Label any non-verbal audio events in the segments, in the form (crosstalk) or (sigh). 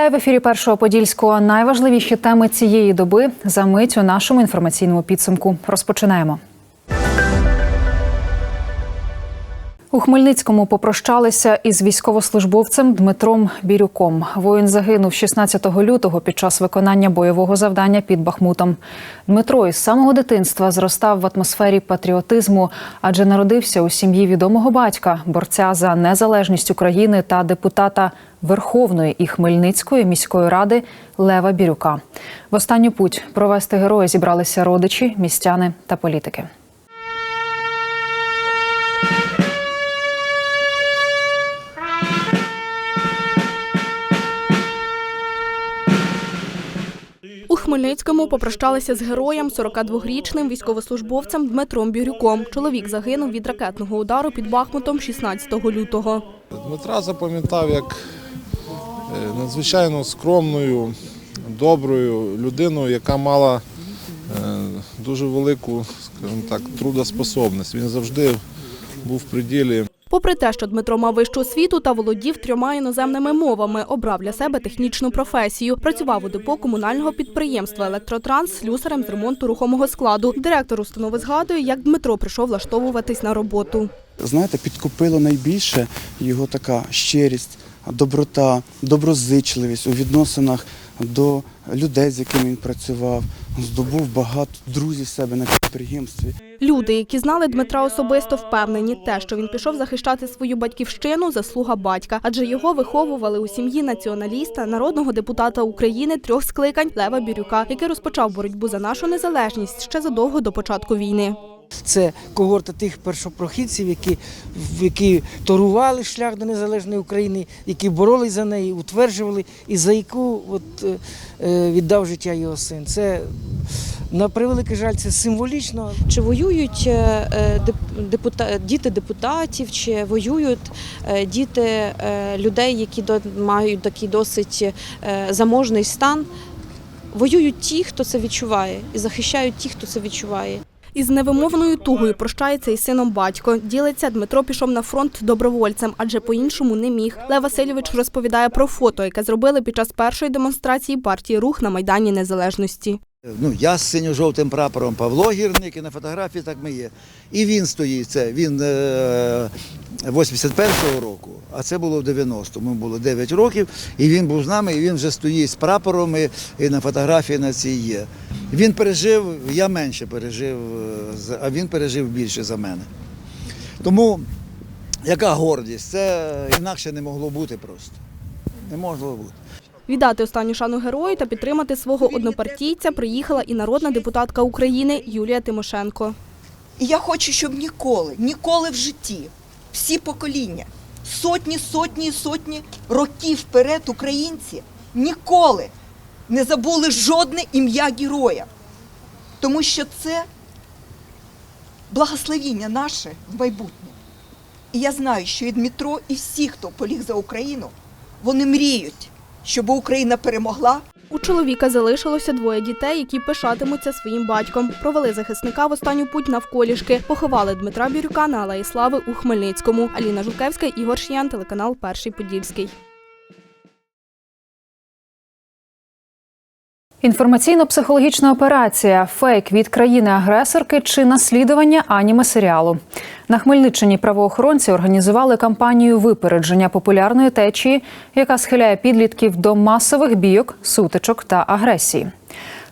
Вітаю в ефірі першого подільського. Найважливіші теми цієї доби за мить у нашому інформаційному підсумку. Розпочинаємо. У Хмельницькому попрощалися із військовослужбовцем Дмитром Бірюком. Воїн загинув 16 лютого під час виконання бойового завдання під Бахмутом. Дмитро із самого дитинства зростав в атмосфері патріотизму, адже народився у сім'ї відомого батька, борця за незалежність України та депутата Верховної і Хмельницької міської ради Лева Бірюка. В останню путь провести героя зібралися родичі, містяни та політики. Хмельницькому попрощалися з героєм 42-річним військовослужбовцем Дмитром Бірюком. Чоловік загинув від ракетного удару під Бахмутом 16 лютого. Дмитра запам'ятав як е, надзвичайно скромною, доброю людиною, яка мала е, дуже велику, скажімо так, трудоспособність. Він завжди був в приділі. Попри те, що Дмитро мав вищу освіту та володів трьома іноземними мовами, обрав для себе технічну професію. Працював у депо комунального підприємства Електротранс слюсарем з ремонту рухомого складу. Директор установи згадує, як Дмитро прийшов влаштовуватись на роботу. знаєте, підкупило найбільше його така щирість, доброта, доброзичливість у відносинах до людей, з якими він працював. Здобув багато друзів себе на підприємстві. Люди, які знали Дмитра особисто, впевнені, те, що він пішов захищати свою батьківщину, заслуга батька, адже його виховували у сім'ї націоналіста, народного депутата України трьох скликань Лева Бірюка, який розпочав боротьбу за нашу незалежність ще задовго до початку війни. Це когорта тих першопрохідців, які, які торували шлях до незалежної України, які боролись за неї, утверджували, і за яку от, е, е, віддав життя його син. Це на превеликий жаль, це символічно, Чи воюють е, депута- діти депутатів, чи воюють діти людей, які до- мають такий досить заможний стан? Воюють ті, хто це відчуває, і захищають ті, хто це відчуває. Із невимовною тугою прощається із сином батько. Ділиться, Дмитро пішов на фронт добровольцем, адже по-іншому не міг. Лев Васильович розповідає про фото, яке зробили під час першої демонстрації партії Рух на Майдані Незалежності. Ну, я з синьо-жовтим прапором Павло Гірник, і на фотографії так ми є. І він стоїть, це він е, 81-го року, а це було в 90-му, було 9 років, і він був з нами, і він вже стоїть з прапором, і, і на фотографії на цій є. Він пережив, я менше пережив, е, а він пережив більше за мене. Тому яка гордість? Це інакше не могло бути просто. Не могло бути. Віддати останню шану герою та підтримати свого однопартійця приїхала і народна депутатка України Юлія Тимошенко. І я хочу, щоб ніколи, ніколи в житті всі покоління, сотні, сотні і сотні років вперед українці ніколи не забули жодне ім'я героя. Тому що це благословіння наше в майбутнє. І я знаю, що і Дмитро, і всі, хто поліг за Україну, вони мріють, щоб Україна перемогла, У чоловіка залишилося двоє дітей, які пишатимуться своїм батьком. Провели захисника в останню путь навколішки. Поховали Дмитра Бірюка на Алеї Слави у Хмельницькому. Аліна Жукевська, Ігор Шіян, телеканал Перший Подільський. Інформаційно-психологічна операція фейк від країни-агресорки чи наслідування аніме серіалу. На Хмельниччині правоохоронці організували кампанію випередження популярної течії, яка схиляє підлітків до масових бійок, сутичок та агресії.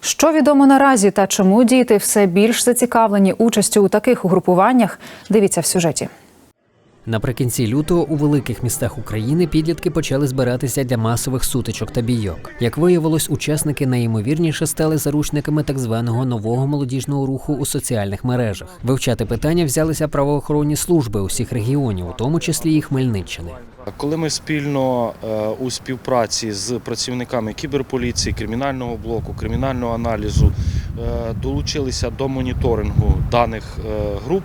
Що відомо наразі та чому діти все більш зацікавлені участю у таких угрупуваннях? Дивіться в сюжеті. Наприкінці лютого у великих містах України підлітки почали збиратися для масових сутичок та бійок. Як виявилось, учасники найімовірніше стали заручниками так званого нового молодіжного руху у соціальних мережах. Вивчати питання взялися правоохоронні служби усіх регіонів, у тому числі і Хмельниччини. Коли ми спільно е, у співпраці з працівниками кіберполіції, кримінального блоку, кримінального аналізу е, долучилися до моніторингу даних е, груп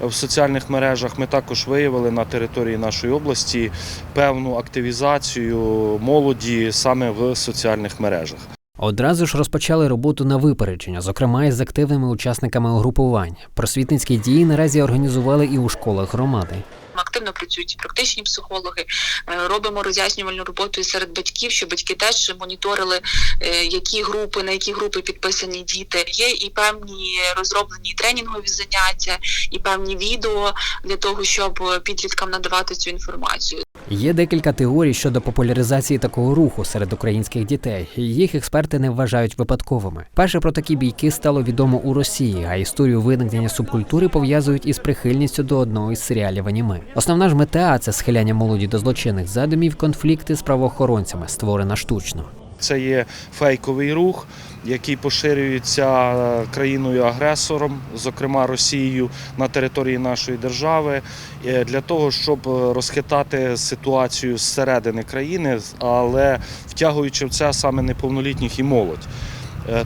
в соціальних мережах, ми також виявили на території нашої області певну активізацію молоді саме в соціальних мережах. Одразу ж розпочали роботу на випередження, зокрема із активними учасниками угрупувань. Просвітницькі дії наразі організували і у школах громади. Активно працюють і практичні психологи. Е, Робимо роз'яснювальну роботу серед батьків, щоб батьки теж моніторили, е, які групи, на які групи підписані діти. Є і певні розроблені тренінгові заняття, і певні відео для того, щоб підліткам надавати цю інформацію. Є декілька теорій щодо популяризації такого руху серед українських дітей. Їх експерти не вважають випадковими. Перше про такі бійки стало відомо у Росії, а історію виникнення субкультури пов'язують із прихильністю до одного із серіалів аніме. Основна ж мета це схиляння молоді до злочинних задумів, конфлікти з правоохоронцями, створена штучно. Це є фейковий рух, який поширюється е, країною-агресором, зокрема Росією, на території нашої держави, е, для того, щоб е, розхитати ситуацію зсередини країни, але втягуючи в це саме неповнолітніх і молодь.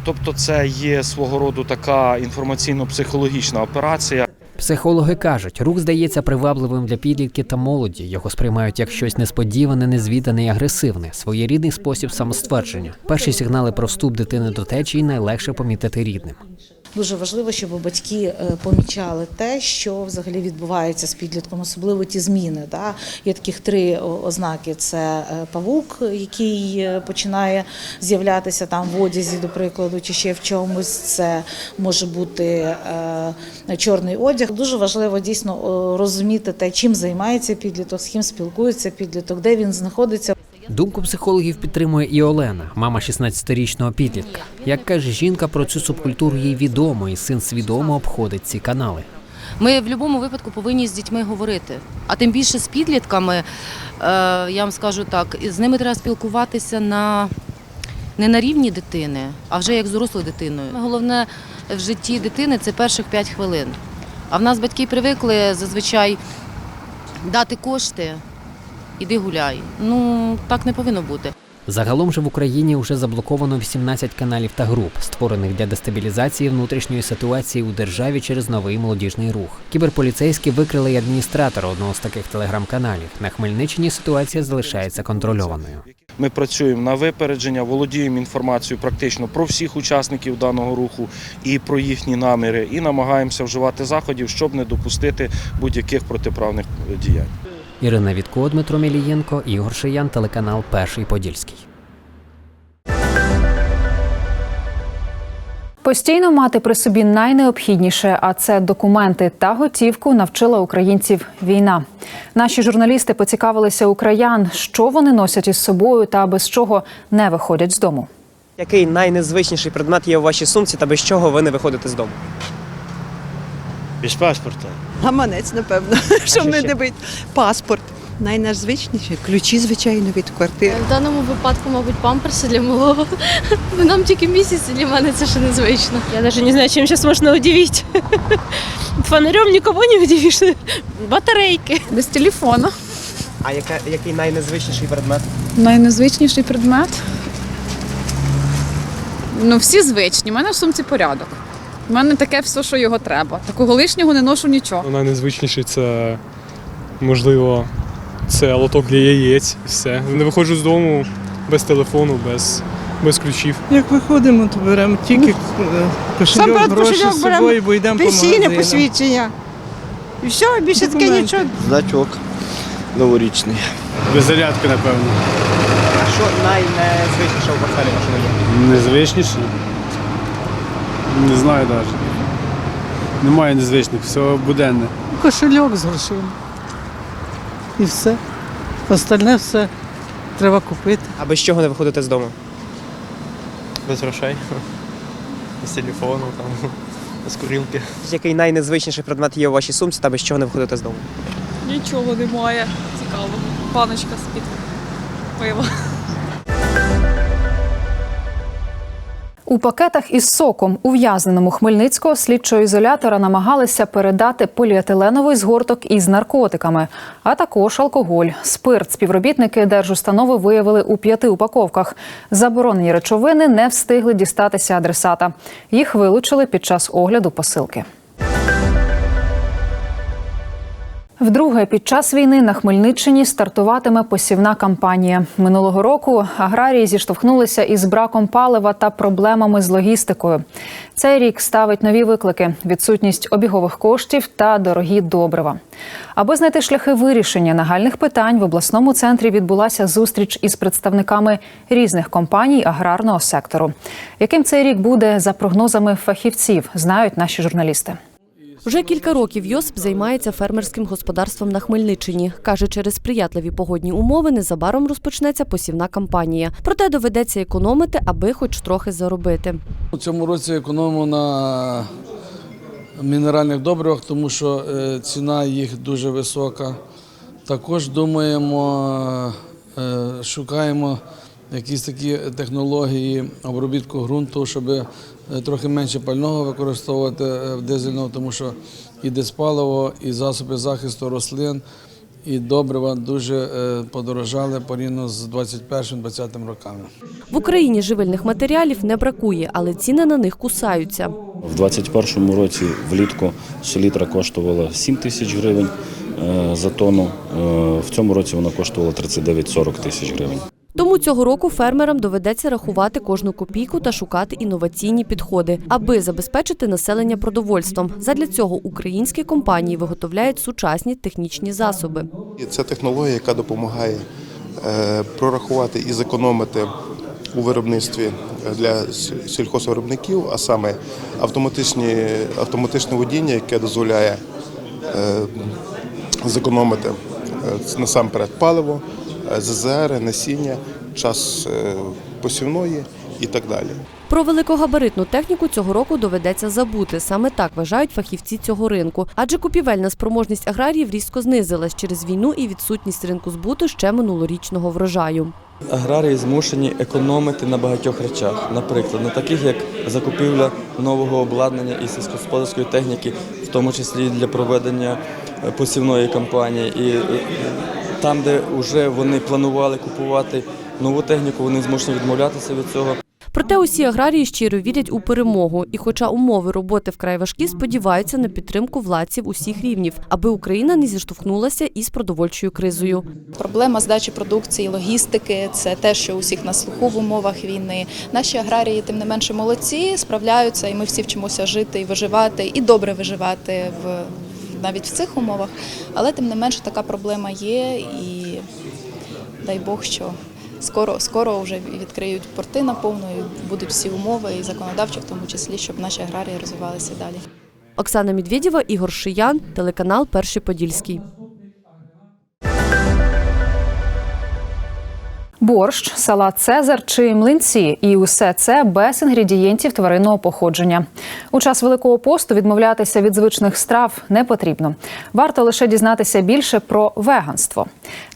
Тобто, це є свого роду така інформаційно-психологічна операція. Психологи кажуть, рух здається привабливим для підлітків та молоді. Його сприймають як щось несподіване, незвідане і агресивне, своєрідний спосіб самоствердження. Перші сигнали про вступ дитини до течії найлегше помітити рідним. Дуже важливо, щоб батьки е, помічали те, що взагалі відбувається з підлітком, особливо ті зміни. Да? Є таких три ознаки: це е, павук, який е, починає з'являтися там в одязі, до прикладу, чи ще в чомусь. Це може бути чорний одяг. Дуже важливо дійсно розуміти те, чим займається підліток, з ким спілкується підліток, де він знаходиться. Думку психологів підтримує і Олена, мама 16-річного підлітка. Як каже жінка, про цю субкультуру їй відомо, і син свідомо обходить ці канали. Ми в будь-якому випадку повинні з дітьми говорити. А тим більше з підлітками, е, я вам скажу так, з ними треба спілкуватися на, не на рівні дитини, а вже як з дорослою дитиною. Головне в житті дитини це перших 5 хвилин. А в нас батьки привикли зазвичай дати кошти, іди гуляй. Ну, так не повинно бути. Загалом же в Україні вже заблоковано 18 каналів та груп, створених для дестабілізації внутрішньої ситуації у державі через новий молодіжний рух. Кіберполіцейські викрили й адміністратора одного з таких телеграм-каналів. На Хмельниччині ситуація залишається контрольованою. Ми працюємо на випередження, володіємо інформацією практично про всіх учасників даного руху і про їхні наміри, і намагаємося вживати заходів, щоб не допустити будь-яких протиправних діянь. Ірина Вітко, Дмитро Мілієнко, Ігор Шиян, телеканал Перший Подільський. Постійно мати при собі найнеобхідніше, а це документи та готівку, навчила українців війна. Наші журналісти поцікавилися у краян, що вони носять із собою та без чого не виходять з дому. Який найнезвичніший предмет є у вашій сумці та без чого ви не виходите з дому? Без паспорта. Гаманець, напевно, (laughs) щоб не дивити. Паспорт. Найнезвичніше ключі, звичайно, від квартири. В даному випадку, мабуть, памперси для малого. (laughs) Нам тільки місяць, і для мене це ще незвично. Я навіть не знаю, чим зараз можна удивити. (laughs) Фонарем нікого не удивиш. Батарейки. Без телефону. А яка, який найнезвичніший предмет? Найнезвичніший предмет. Ну, всі звичні. У мене в сумці порядок. У мене таке все, що його треба. Такого лишнього не ношу нічого. Найнезвичніший це, можливо, це лоток для яєць. і Все. Не виходжу з дому без телефону, без, без ключів. Як виходимо, то беремо тільки кошельок, гроші з собою, бо йдемо по магазинам. посвідчення. І все, більше таке нічого. Значок новорічний. Без зарядки, напевно. А що найнезвичніше у портфелі вашому є? Не знаю навіть. Немає незвичних, все буденне. Кошельок з грошима. І все. Остальне все треба купити. А без чого не виходите з дому? Без грошей. Без телефону, там, без курілки. Який найнезвичніший предмет є у вашій сумці та без чого не виходите з дому? Нічого немає цікавого. Паночка з-під пива. У пакетах із соком ув'язненому Хмельницького слідчого ізолятора намагалися передати поліетиленовий згорток із наркотиками, а також алкоголь. Спирт співробітники держустанови виявили у п'яти упаковках. Заборонені речовини не встигли дістатися адресата. Їх вилучили під час огляду посилки. Вдруге під час війни на Хмельниччині стартуватиме посівна кампанія. Минулого року аграрії зіштовхнулися із браком палива та проблемами з логістикою. Цей рік ставить нові виклики: відсутність обігових коштів та дорогі добрива. Аби знайти шляхи вирішення нагальних питань, в обласному центрі відбулася зустріч із представниками різних компаній аграрного сектору. Яким цей рік буде за прогнозами фахівців, знають наші журналісти. Вже кілька років Йосип займається фермерським господарством на Хмельниччині. Каже, через сприятливі погодні умови незабаром розпочнеться посівна кампанія. Проте доведеться економити, аби хоч трохи заробити. У цьому році економимо на мінеральних добривах, тому що е, ціна їх дуже висока. Також думаємо, е, шукаємо якісь такі технології обробітку ґрунту, щоб трохи менше пального використовувати е, в дизельного, тому що і диспаливо, і засоби захисту рослин, і добрива дуже е, подорожали порівняно з 21-20 роками. В Україні живильних матеріалів не бракує, але ціни на них кусаються. В 2021 році влітку селітра коштувала 7 тисяч гривень е, за тонну. Е, В цьому році вона коштувала 39-40 тисяч гривень. Тому цього року фермерам доведеться рахувати кожну копійку та шукати інноваційні підходи, аби забезпечити населення продовольством. Задля цього українські компанії виготовляють сучасні технічні засоби. Це технологія, яка допомагає е, прорахувати і зекономити у виробництві для сіль- сільхозвиробників, а саме автоматичні, автоматичне водіння, яке дозволяє е, зекономити е, насамперед паливо, е, ЗЗР, насіння, час е, посівної і так далі. Про великогабаритну техніку цього року доведеться забути. Саме так вважають фахівці цього ринку. Адже купівельна спроможність аграріїв різко знизилась через війну і відсутність ринку збуту ще минулорічного врожаю. Аграрії змушені економити на багатьох речах, наприклад, на таких як закупівля нового обладнання і сільськогосподарської техніки, в тому числі для проведення е, посівної кампанії. І е, там, де вже вони планували купувати нову техніку, вони змушені відмовлятися від цього. Проте усі аграрії щиро вірять у перемогу. І, хоча умови роботи вкрай важкі, сподіваються на підтримку владців усіх рівнів, аби Україна не зіштовхнулася із продовольчою кризою. Проблема здачі продукції, логістики це те, що усіх на слуху в умовах війни. Наші аграрії, тим не менше, молодці, справляються, і ми всі вчимося жити і виживати, і добре виживати в навіть в цих умовах. Але тим не менше така проблема є, і дай Бог, що скоро, скоро вже відкриють порти наповну, і будуть всі умови, і законодавчі, в тому числі, щоб наші аграрії розвивалися далі. Оксана Медведєва, Ігор Шиян, телеканал Перший Подільський. Борщ, салат Цезар чи млинці, і усе це без інгредієнтів тваринного походження. У час великого посту відмовлятися від звичних страв не потрібно. Варто лише дізнатися більше про веганство.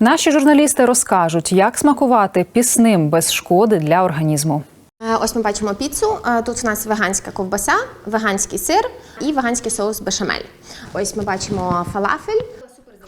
Наші журналісти розкажуть, як смакувати пісним без шкоди для організму. Е, Ось ми бачимо піцу. Е, Тут у нас веганська ковбаса, веганський сир і веганський соус бешамель. Ось ми бачимо фалафель.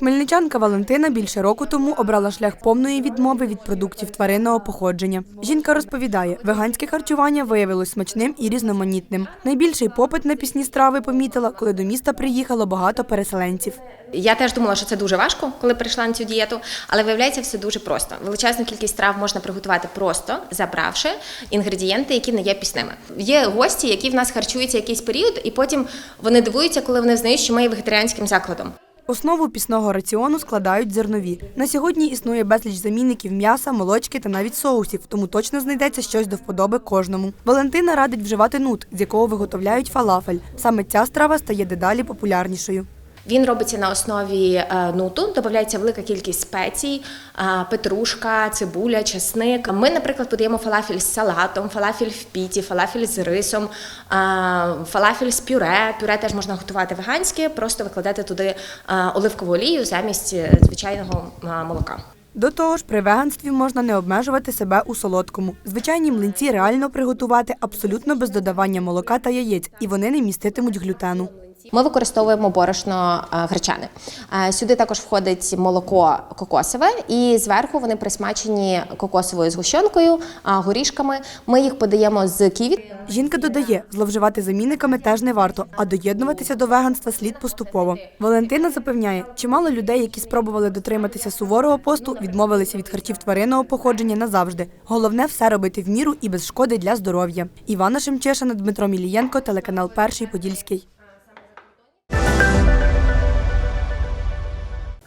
Хмельничанка Валентина більше року тому обрала шлях повної відмови від продуктів тваринного походження. Жінка розповідає, веганське харчування виявилось смачним і різноманітним. Найбільший попит на пісні страви помітила, коли до міста приїхало багато переселенців. Я теж думала, що це дуже важко, коли перейшла на цю дієту, але виявляється все дуже просто. Величезну кількість страв можна приготувати просто, забравши інгредієнти, які не є пісними. Є гості, які в нас харчуються якийсь період, і потім вони дивуються, коли вони знають, що ми є вегетаріанським закладом. Основу пісного раціону складають зернові. На сьогодні існує безліч замінників м'яса, молочки та навіть соусів, тому точно знайдеться щось до вподоби кожному. Валентина радить вживати нут, з якого виготовляють фалафель. Саме ця страва стає дедалі популярнішою. Він робиться на основі е, нуту, додається велика кількість спецій, е, петрушка, цибуля, часник. Ми, наприклад, подаємо фалафель з салатом, фалафель в піті, фалафель з рисом, е, фалафель з пюре. Пюре теж можна готувати веганське, просто викладати туди оливкову олію замість звичайного молока. До того ж, при веганстві можна не обмежувати себе у солодкому. Звичайні млинці реально приготувати абсолютно без додавання молока та яєць, і вони не міститимуть глютену. Ми використовуємо борошно е, гречане. Е, Сюди також входить молоко кокосове, і зверху вони присмачені кокосовою згущенкою, а, горішками. Ми їх подаємо з ківі. Жінка додає, зловживати замінниками теж не варто, а доєднуватися до веганства слід поступово. Валентина запевняє, чимало людей, які спробували дотриматися суворого посту, відмовилися від харчів тваринного походження назавжди. Головне все робити в міру і без шкоди для здоров'я. Івана Шемчешина, Дмитро Мілієнко, телеканал Перший Подільський.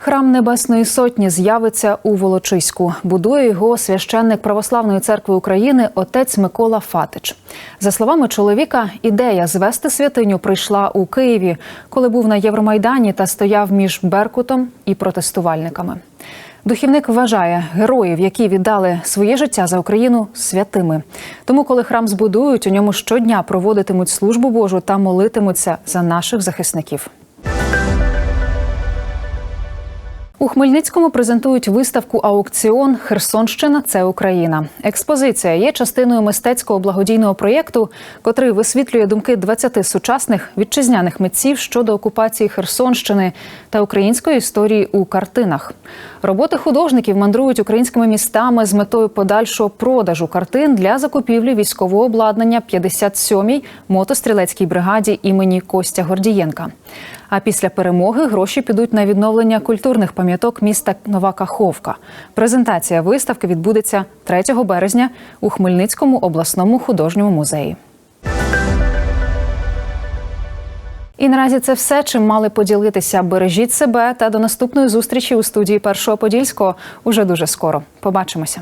Храм Небесної Сотні з'явиться у Волочиську. Будує його священник Православної церкви України отець Микола Фатич. За словами чоловіка, ідея звести святиню прийшла у Києві, коли був на Євромайдані та стояв між Беркутом і протестувальниками. Духівник вважає героїв, які віддали своє життя за Україну, святими. Тому, коли храм збудують, у ньому щодня проводитимуть службу Божу та молитимуться за наших захисників. У Хмельницькому презентують виставку аукціон Херсонщина це Україна. Експозиція є частиною мистецького благодійного проєкту, котрий висвітлює думки 20 сучасних вітчизняних митців щодо окупації Херсонщини та української історії у картинах. Роботи художників мандрують українськими містами з метою подальшого продажу картин для закупівлі військового обладнання 57-й мотострілецькій бригаді імені Костя Гордієнка. А після перемоги гроші підуть на відновлення культурних пам'яток міста Нова Каховка. Презентація виставки відбудеться 3 березня у Хмельницькому обласному художньому музеї. І наразі це все, чим мали поділитися. Бережіть себе та до наступної зустрічі у студії Першого Подільського уже дуже скоро. Побачимося.